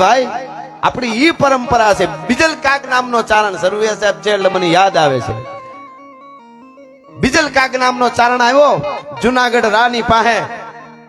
ભાઈ આપણી ઈ પરંપરા છે. બીજલ કાક નામનો ચારણ સરવે સાહેબ છે એટલે મને યાદ આવે છે. બીજલ કાક નામનો ચારણ આવ્યો, જુનાગઢ રાની પાસે.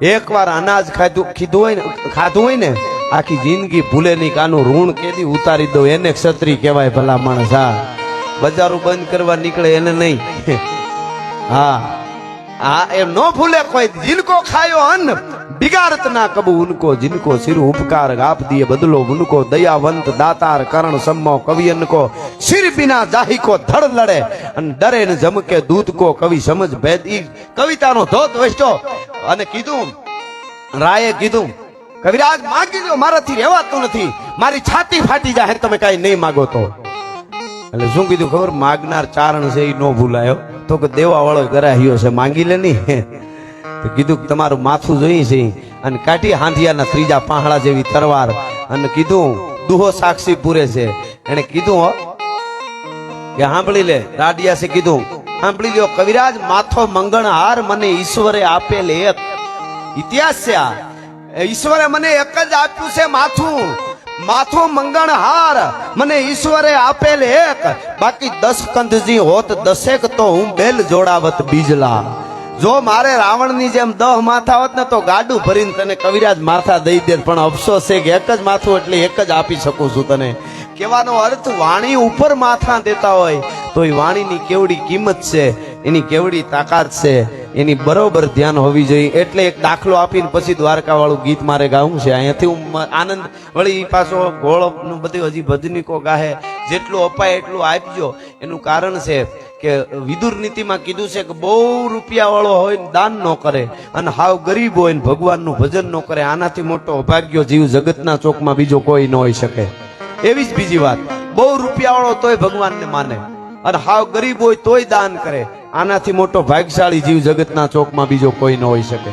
એકવાર અનાજ ખાધું ખીધું હોય ને ખાધું હોય ને, આખી જિંદગી ભૂલે નહીં કાનું ઋણ કેદી ઉતારી દો એને ક્ષત્રિય કહેવાય ભલા માણસ, હા. બજારો બંધ કરવા નીકળે એને નહીં. હા. હા, એમ ન ભૂલે કોઈ. જિલકો ખાયો અન્ન. बिगाड़त ना कब उनको जिनको सिर उपकार आप दिए बदलो उनको दयावंत दातार करण सम्मो कवियन को सिर बिना जाही को धड़ लड़े અને ડરે ને જમકે દૂત કો કવિ સમજ ભેદ ઈ કવિતાનો ધોત વસ્યો અને કીધું રાયે કીધું કવિરાજ માગી લ્યો મારાથી રહેવાતું નથી મારી છાતી ફાટી જાય તમે કાંઈ નહીં માગો તો એટલે શું કીધું ખબર માગનાર ચારણ છે એ નો ભૂલાયો તો કે દેવા વાળો કરાયો છે માંગી લે નહીં કીધું કે તમારું માથું જોઈએ છે અને કાઢી હાંધિયાના ત્રીજા પાંહડા જેવી તરવાર અને કીધું, દુહો સાક્ષી પૂરે છે. એને કીધું કે સાંભળી લે, રાડિયાસે કીધું, સાંભળી લ્યો, કવિરાજ, માથો મંગણ હાર મને ઈશ્વરે આપેલ એક ઇતિહાસ છે આ. ઈશ્વરે મને એક જ આપ્યું છે માથું. માથો મંગણ હાર મને ઈશ્વરે આપેલ એક. બાકી દસ કંધજી હોત, દસેક તો હું બેલ જોડાવત બીજલા. જો મારે રાવણની જેમ દહ માથા હોત ને તો ગાડું ભરીને તને કવિરાજ માથા દઈ દે પણ અફસોસ છે કે એક જ માથું એટલે એક જ આપી શકું છું તને. કહેવાનો અર્થ, વાણી ઉપર માથા દેતા હોય તો એ વાણીની કેવડી કિંમત છે, એની કેવડી તાકાત છે, એની બરોબર ધ્યાન હોવી જોઈએ. એટલે એક દાખલો આપીને પછી દ્વારકા વાળું ગીત મારે ગાવું છે. અહીંયાથી હું આનંદ, વળી પાછો ગોળનું બધું હજી ભજનીકો ગાહે. જેટલું અપાય એટલું આપજો. એનું કારણ છે કે વિદુર નીતિમાં કીધું છે કે બહુ રૂપિયા વાળો હોય દાન ન કરે અને હાવ ગરીબ હોય ને ભગવાનનું ભજન ન કરે, આનાથી મોટો અભાગ્યો જીવ જગતના ચોકમાં બીજો કોઈ ન હોઈ શકે. એવી જ બીજી વાત. બહુ રૂપિયા વાળો તોય ભગવાનને માને અને હાવ ગરીબ હોય તોય દાન કરે, આનાથી મોટો ભાગ્યશાળી જીવ જગતના ચોકમાં બીજો કોઈ ન હોઈ શકે.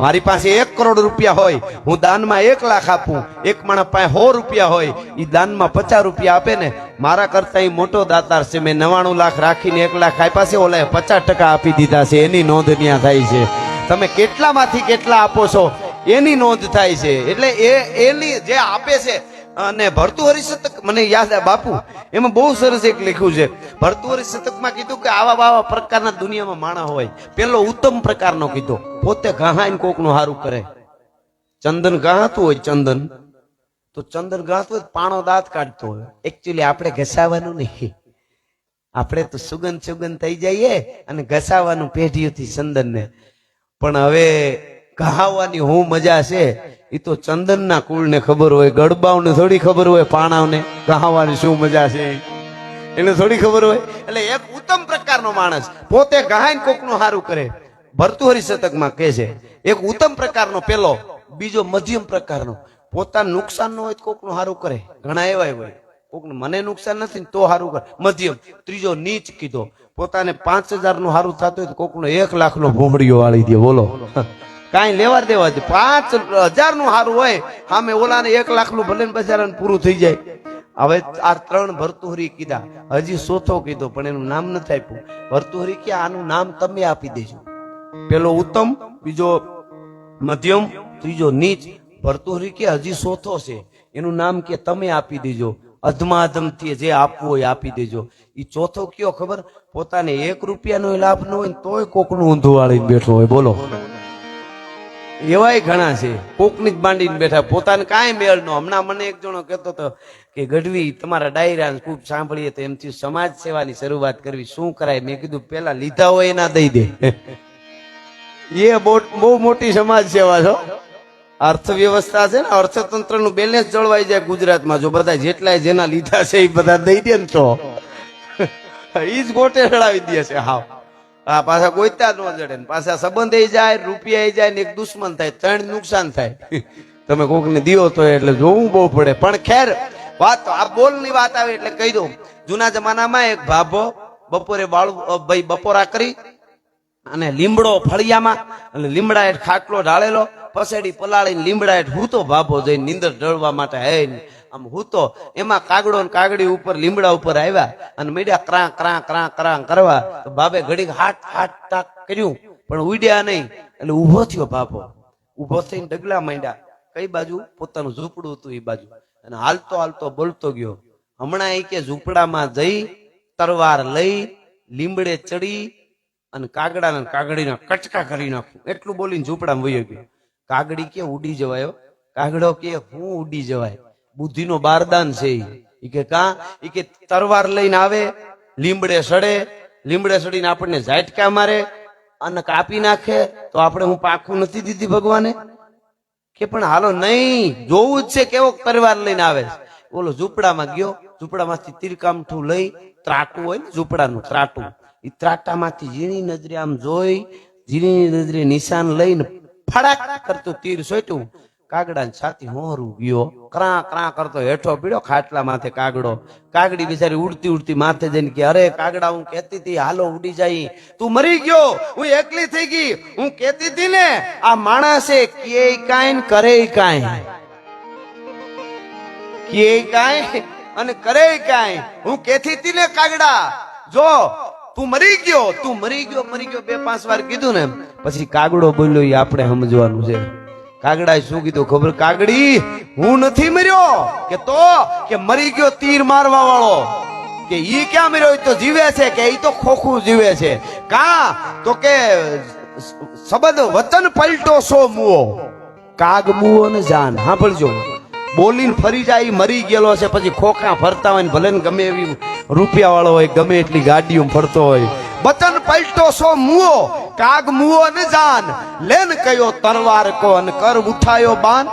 મારી પાસે એક કરોડ રૂપિયા હોય, હું દાનમાં એક લાખ આપું, એક માણસ પાસે સો રૂપિયા હોય એ દાનમાં પચાસ રૂપિયા આપે ને, મારા કરતા એ મોટો દાતાર છે. મેં નવાણું લાખ રાખીને એક લાખ આપ્યા છે ઓલા પચાસ ટકા આપી દીધા છે. એની નોંધ ત્યાં થાય છે. તમે કેટલામાંથી કેટલા આપો છો? એની નોંધ થાય છે. એટલે એ એની જે આપે છે અને ભરતુહરી શતક મને યાદ આ બાપુ, એમાં બહુ સરસ એક લખ્યું છે. ભરતુહરી શતકમાં કીધું કે આવા આવા પ્રકારના દુનિયામાં માણા હોય. પેલો ઉત્તમ પ્રકારનો કીધો. પોતે ઘાહાઈને કોકનું હારું કરે. ચંદન ગાતું હોય ચંદન, તો ચંદન ગાતું હોય પાણો દાંત કાઢતો હોય. એકચ્યુઅલી આપણે ઘસાવાનું નહીં. આપણે તો સુગંધ સુગંધ થઈ જઈએ અને ઘસાવાનું પેઢીઓથી ચંદનને. પણ હવે કહાવાની હું મજા છે એ તો ચંદનના કુળને ખબર હોય ગડબાઓને થોડી ખબર હોય, પાણાવને. કહાવાની શું મજા છે? એને થોડી ખબર હોય? એટલે એક ઉત્તમ પ્રકારનો માણસ પોતે ગહાઈને કોકનું સારું કરે. ભરતુહરી શતકમાં કહે છે, એક ઉત્તમ પ્રકારનો પેલો, બીજો મધ્યમ પ્રકારનો. પોતાનું નુકસાન ન હોય તો કોકનું સારું કરે. ઘણા એવા હોય. કોકનું મને નુકસાન નથી ને તો સારું કરે. મધ્યમ. ત્રીજો નીચ કીધો. પોતાને પાંચ હજારનું સારું થતું હોય તો કોકનો એક લાખ નો ભૂમડીઓ વાળી દે. બોલો. કાંઈ લેવા દેવા દે પાંચ હજારનું સારું હોય સામે ઓલાને એક લાખનું ભલે ને પૂરું થઈ જાય. હવે આ ત્રણ ભરતુહરી કીધા. હજી ચોથો કીધો, પણ એનું નામ નથી આપ્યું. ભરતુહરી કે આનું નામ તમે આપી દેજો. પેલો ઉત્તમ, બીજો મધ્યમ, ત્રીજો નીચ. ભરતુહરી કે હજી ચોથો છે. એનું નામ કે તમે આપી દેજો. અધમાધમથી જે આપવું હોય આપી દેજો. એ ચોથો કયો ખબર? પોતાને એક રૂપિયાનો લાભ ન હોય તોય કોકનું ઊંધું વાળીને બેઠો હોય. બોલો. એવાય ઘણા છે. કોકની જ બાંડીને બેઠા. પોતાને કાંઈ મેળ નો હમણાં મને એક જણો કહેતો હતો કે, ગઢવી, તમારા ડાયરા ખૂબ સાંભળીએ તો એમથી સમાજ સેવાની શરૂઆત કરવી. શું કરાય? મેં કીધું પેલા લીધા હોય એના દઈ દે. એ બહુ મોટી સમાજ સેવા છો અર્થવ્યવસ્થા છે ને અર્થતંત્રનું બેલેન્સ જળવાઈ જાય ગુજરાતમાં. જો બધા જેટલા જેના લીધા છે એ બધા દઈ દે ને તો. ઈ જ ગોટે ચડાવી દે છે, હાવ. આ પાછા ગોઈતા ન જડે પાછા સંબંધ એ જાય, રૂપિયા જાય ને એક દુશ્મન થાય, ત્રણ નુકસાન થાય. તમે કોકને દિયો તો એટલે જોવું બહુ પડે. પણ ખેર, વાત આ બોલની વાત આવે એટલે કહી દઉં. જૂના જમાનામાં એક ભાભો બપોરે બાળુ ભાઈ બપોરા કરી અને લીમડો ફળિયામાં, અને લીમડા હેઠ ખાટલો ઢાળેલો પસેડી પલાળીને લીમડા હેઠ હૂતો ભાભો જઈને નીંદર ઢળવા માટે હે આમ હૂતો, એમાં કાગડો ને કાગડી ઉપર, લીમડા ઉપર આવ્યા, અને મીડિયા ક્રા ક્રા ક્રા ક્રા કરવા, તો બાબે ઘડીક હાટ હાટ, તાક કર્યું, પણ ઉડ્યા નહીં. એટલે ઊભો થયો ભાભો. ઊભો થઈને ડગલા માંડ્યા. કઈ બાજુ? પોતાનું ઝૂંપડું હતું એ બાજુ. અને હાલતો હાલતો બોલતો ગયો. હમણાં એ કે ઝૂંપડામાં જઈ, તરવાર લઈ, લીમડે ચડી અને કાગડાને કાગડીના કચકા કરી નાખું. એટલું બોલીને ઝૂંપડામાં વયો ગયો. કાગડી કે ઉડી જવાયો કાગડો કે હું ઉડી જવાય? બુદ્ધિનો બારદાન છે. ઈ. કે કા? એ કે તરવાર લઈને આવે લીમડે સડે લીમડે સડીને આપણને ઝાટકા મારે અને કાપી નાખે તો આપણે હું પાખું નથી દીધી ભગવાને? કે પણ હાલો નહીં, જોવું જ છે કેવો તરવાર લઈને આવે ઓલો ઝૂંપડામાં ગયો, ઝૂંપડામાંથી તીરકામઠું લઈ ત્રાટું હોય ને ઝૂંપડાનું ત્રાટું. એ ત્રાટામાંથી ઝીણી નજરે આમ જોઈ, ઝીણી નજરે નિશાન લઈને ફડાક કરતું તીર સોટ્યું. કાગડા છાતી હોરું ગયો. ક્રા ક્રા કરતો હેઠો પીડ્યો ખાટલા માથે કાગડો. કાગડી બિચારી ઉડતી ઉડતી માથે જઈને કે, અરે, કાગડા, હું કેતી હતી હાલો, ઉડી જાય. તું મરી ગયો. હું એકલી થઈ ગઈ. હું કેતી હતી ને, આ માણસે કે કાંઈ ને કરે કાંઈ. કે કાંઈ અને કરે કાંઈ. હું કેતી હતી ને કાગડા. જો તું મરી ગયો, તું મરી ગયો મરી ગયો. બે પાંચ વાર કીધું ને પછી કાગડો બોલ્યો એ આપણે સમજવાનું છે. કાગડાએ શું કીધું ખબર? કાગડી, હું નથી મર્યો. કે તો? કે મરી ગયો તીર મારવા વાળો. કે ઈ ક્યાં મર્યો? તો જીવે છે કે ઈ તો ખોખું જીવે છે. કા? તો કે શબ્દ વચન પલટો સો મુઓ કાગ મુઓ ને જાન. સાંભળજો. બોલીને ફરી જાય મરી ગયેલો છે પછી ખોખા ફરતા હોય ને ભલે ને ગમે એવી રૂપિયા વાળો હોય, ગમે એટલી ગાડીઓ ફરતો હોય. વચન પલટો સો મુઓ કાગ મુઓ ને જાન. લેન કયો તરવાર કો અને કર ઉઠાયો બાન.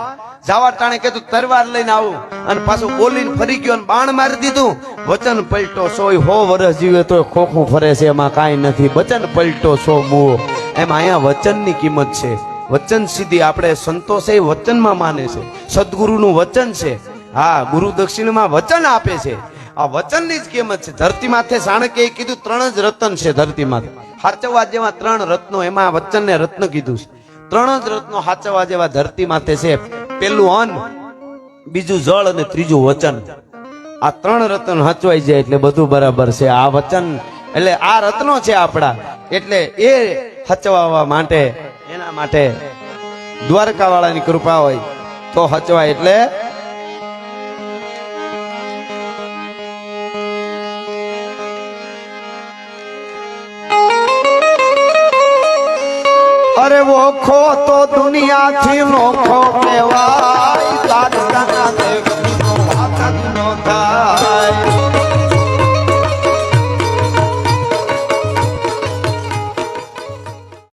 જાવા ટાણે કીધું તરવાર લઈને આવું. અને પાછું બોલીને ફરી ગયો બાણ મારી દીધું. વચન પલટો સોય હો વરસ જીવે તો ખોખું ફરે છે, એમાં કાંઈ નથી. વચન પલટો સો મુઓ એમાં અહીંયા વચનની કિંમત છે. વચન સિદ્ધિ આપણે સંતોષ વચનમાં માને છે. સદગુરુનું વચન છે. હા, ગુરુ દક્ષિણમાં વચન આપે છે. આ વચનની જ કિંમત છે. ધરતી માથે સાણકે કીધું ત્રણ જ રતન છે ધરતી માથે. હાચવા જેવા ત્રણ રત્નો એમાં વચનને રત્ન કીધું છે. ત્રણ જ રત્નો હાચવા જેવા ધરતી માથે છે. પેલું અન્ન, બીજું જળ અને ત્રીજું વચન. આ ત્રણ રત્ન હચવાઈ જાય એટલે બધું બરાબર છે. આ વચન, એટલે આ રત્નો છે આપણા. એટલે એ હચવાવા માટે એના માટે દ્વારકા વાળાની કૃપા હોય તો હચવાય એટલે અરે ઓખો તો દુનિયાથી નોખો કહેવાય.